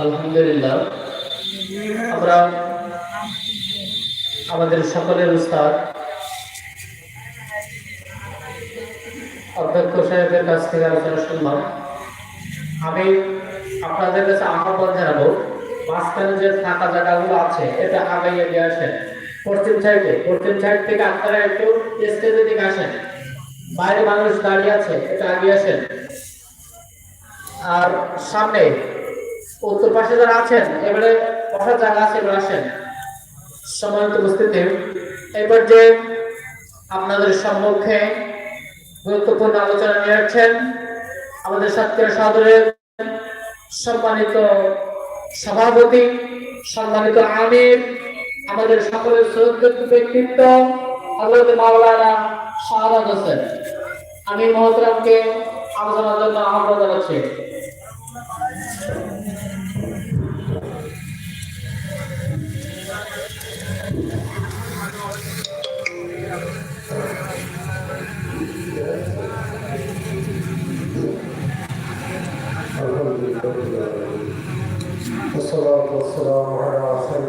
আলহামদুলিল্লাহ। আমরা আমাদের সকলের উস্তাদ অধ্যক্ষ সাহেবের কাছ থেকে আলোচনা শুনলাম। আমি আপনাদের কাছে আহ্বান জানাব, মাঝখানে যে ফাঁকা জায়গাগুলো আছে, এটা আগাইয়ে দিয়ে আসেন। পশ্চিম সাইডে, পশ্চিম সাইড থেকে আপনারা একটু স্টেজের দিকে আসেন। বাইরে মানুষ দাঁড়িয়ে আছে এটা আগে আসেন। আর সামনে উত্তর পাশে যারা আছেন, এবারে বসার জায়গা আছে, এবার আসেন। সম্মানিত উপস্থিতি এবার যে আপনাদের সম্মুখে গুরুত্বপূর্ণ আলোচনা নিয়ে আসছেন, আমাদের সাতক্ষীরা সদরের সম্মানিত সভাপতি, সম্মানিত আমির, আমাদের সকলের শ্রদ্ধেয় ব্যক্তিত্ব হজরত মাওলানা শাহাদ হোসেন। আমি মহতরামকে আলোচনার জন্য আহ্বান জানাচ্ছি। السلام والسلام على سيدنا